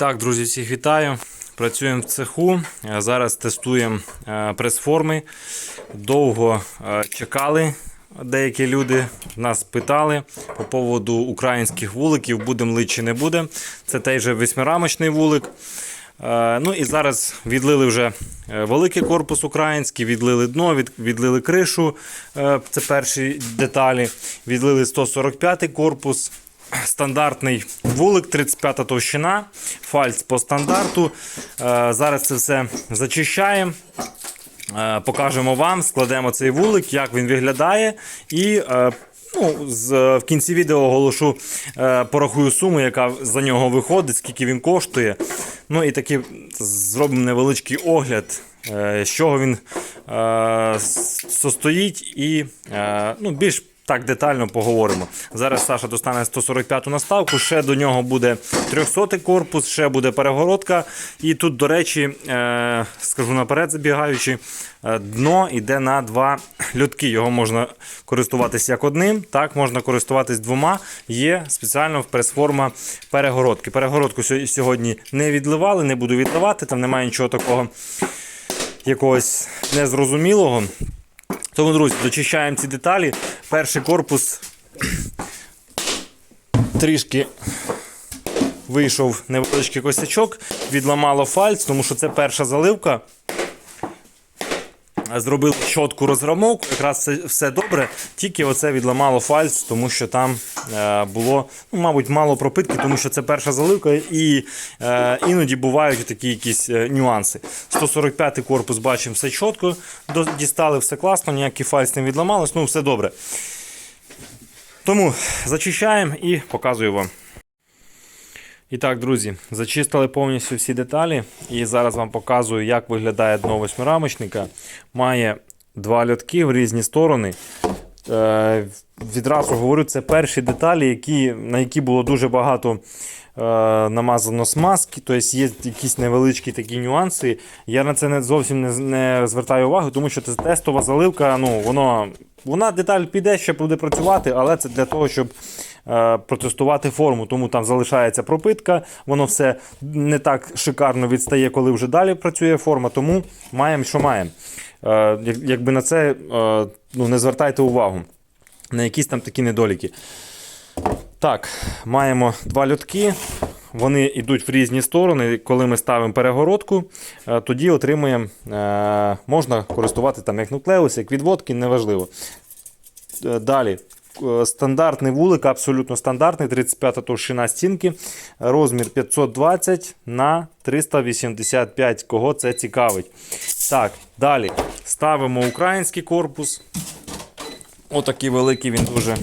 Так, друзі, всіх вітаю. Працюємо в цеху. Е, Зараз тестуємо е, прес-форми. Довго е, чекали. Деякі люди нас питали по поводу українських вуликів, будемо ли чи не будемо. Це той же восьмирамочний вулик. Ну і зараз відлили вже великий корпус український, відлили дно, від, відлили кришу. Це перші деталі. Відлили 145 корпус. Стандартний вулик, 35 товщина, фальц по стандарту. Е, Зараз це все зачищаємо. Е, Покажемо вам, складемо цей вулик, як він виглядає. І е, ну, в кінці відео оголошу, порахую суму, яка за нього виходить, скільки він коштує. Ну і таки зробимо невеличкий огляд, з чого він состоїть, і ну, більш так детально поговоримо. Зараз Саша достане 145-ту наставку, ще до нього буде 300-й корпус, ще буде перегородка. І тут, до речі, е, скажу наперед, забігаючи, е, дно йде на два льотки. Його можна користуватися як одним, так можна користуватись двома. Є спеціально прес-форма перегородки. Перегородку сьогодні не відливали, не буду відливати, там немає нічого такого якогось незрозумілого. Тому, друзі, дочищаємо ці деталі. Перший корпус трішки вийшов невеличкий косячок, відламало фальц, тому що це перша заливка. Зробили чітку розрамовку, якраз все, все добре, тільки оце відламало фальц, тому що там е, було, ну, мабуть, мало пропитки, тому що це перша заливка, і е, іноді бувають такі якісь е, нюанси. 145 корпус бачимо все чітко, дістали все класно, ніякий фальц не відламалось, ну все добре. Тому зачищаємо і показую вам. І так, друзі, зачистили повністю всі деталі. І зараз вам показую, як виглядає дно восьмирамочника. Має два льотки в різні сторони. Е, відразу говорю, це перші деталі, які, на які було дуже багато е, намазано смазки, тобто є якісь невеличкі такі нюанси. Я на це не зовсім не, не звертаю увагу, тому що це тестова заливка. Ну, воно, вона деталь піде, ще буде працювати, але це для того, щоб протестувати форму. Тому там залишається пропитка, воно все не так шикарно відстає, коли вже далі працює форма. Тому маємо, що маємо. Е, якби на це е, ну, не звертайте увагу. На якісь там такі недоліки. Так, маємо два льотки. Вони йдуть в різні сторони. Коли ми ставимо перегородку, е, тоді отримуємо, е, можна користувати там як нуклеус, як відводки, неважливо. Е, Далі. Е, Стандартний вулик, абсолютно стандартний, 35 товщина стінки, розмір 520 на 385, кого це цікавить. Так, далі ставимо український корпус. Отакий великий він дуже.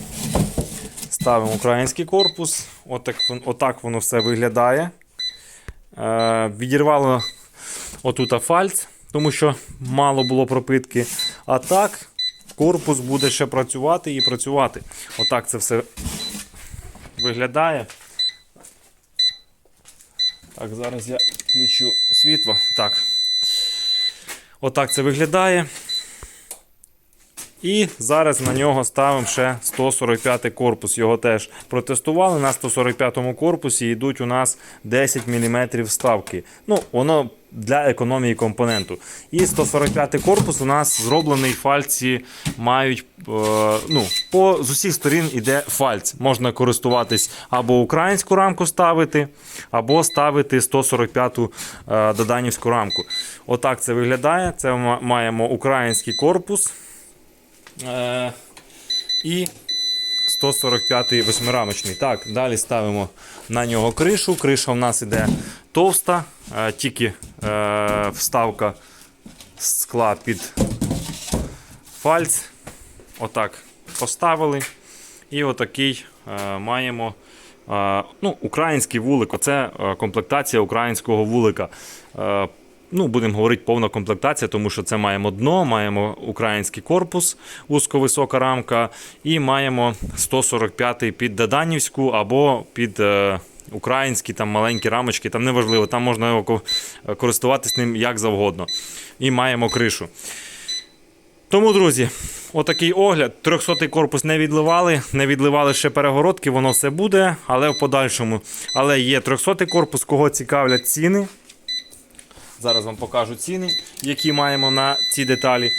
Ставимо український корпус. Отак, отак воно все виглядає. Е, відірвало отут фальц, тому що мало було пропитки. А так, корпус буде ще працювати і працювати. Отак це все виглядає. Так, зараз я включу світло. Так. Отак це виглядає. І зараз на нього ставимо ще 145 корпус. Його теж протестували. На 145 корпусі йдуть у нас 10 мм вставки. Ну, воно для економії компоненту. І 145 корпус у нас зроблений фальці мають е, ну, по, з усіх сторін іде фальц. Можна користуватись або українську рамку ставити, або ставити 145-ту е, доданівську рамку. Отак це виглядає. Це ми маємо український корпус. Е, і 145-й восьмирамочний. Так, далі ставимо на нього кришу. Криша в нас іде товста, е, тільки е, вставка скла під фальц. Отак поставили. І отакий е, маємо ну, український вулик. Оце комплектація українського вулика. Ну, будемо говорити повна комплектація, тому що це маємо дно, маємо український корпус, вузьковисока рамка, і маємо 145-й під Даданівську або під українські там маленькі рамочки, там неважливо, там можна його ко- користуватись ним як завгодно. І маємо кришу. Тому, друзі, отакий огляд. 300-й корпус не відливали, не відливали ще перегородки, воно все буде, але в подальшому. Але є 300-й корпус, кого цікавлять ціни. Зараз вам покажу ціни, які маємо на ці деталі.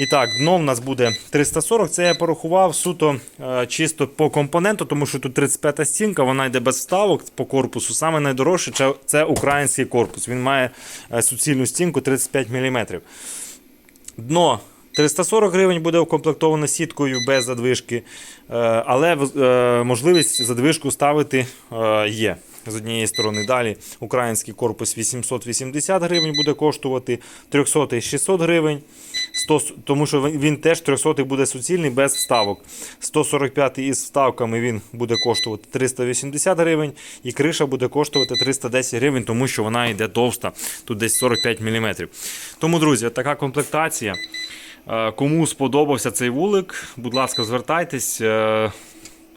І так, дно в нас буде 340. Це я порахував суто е, чисто по компоненту, тому що тут 35-та стінка, вона йде без вставок по корпусу. Саме найдорожче це- український корпус. Він має е, суцільну стінку 35 мм. Дно 340 гривень буде укомплектоване сіткою без задвижки, е, але можливість задвижку ставити є. З однієї сторони далі український корпус 880 гривень буде коштувати, 300 600 гривень, 100, тому що він теж 300 буде суцільний без вставок. 145 із вставками він буде коштувати 380 гривень, і криша буде коштувати 310 гривень, тому що вона йде товста, тут десь 45 мм. Тому, друзі, така комплектація. Е, Кому сподобався цей вулик, будь ласка, звертайтесь. е,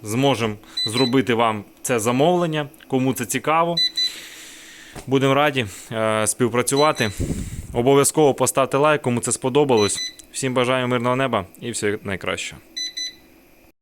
Зможемо зробити вам це замовлення. Кому це цікаво. Будемо раді е, співпрацювати. Обов'язково поставте лайк, кому це сподобалось. Всім бажаю мирного неба і все найкраще.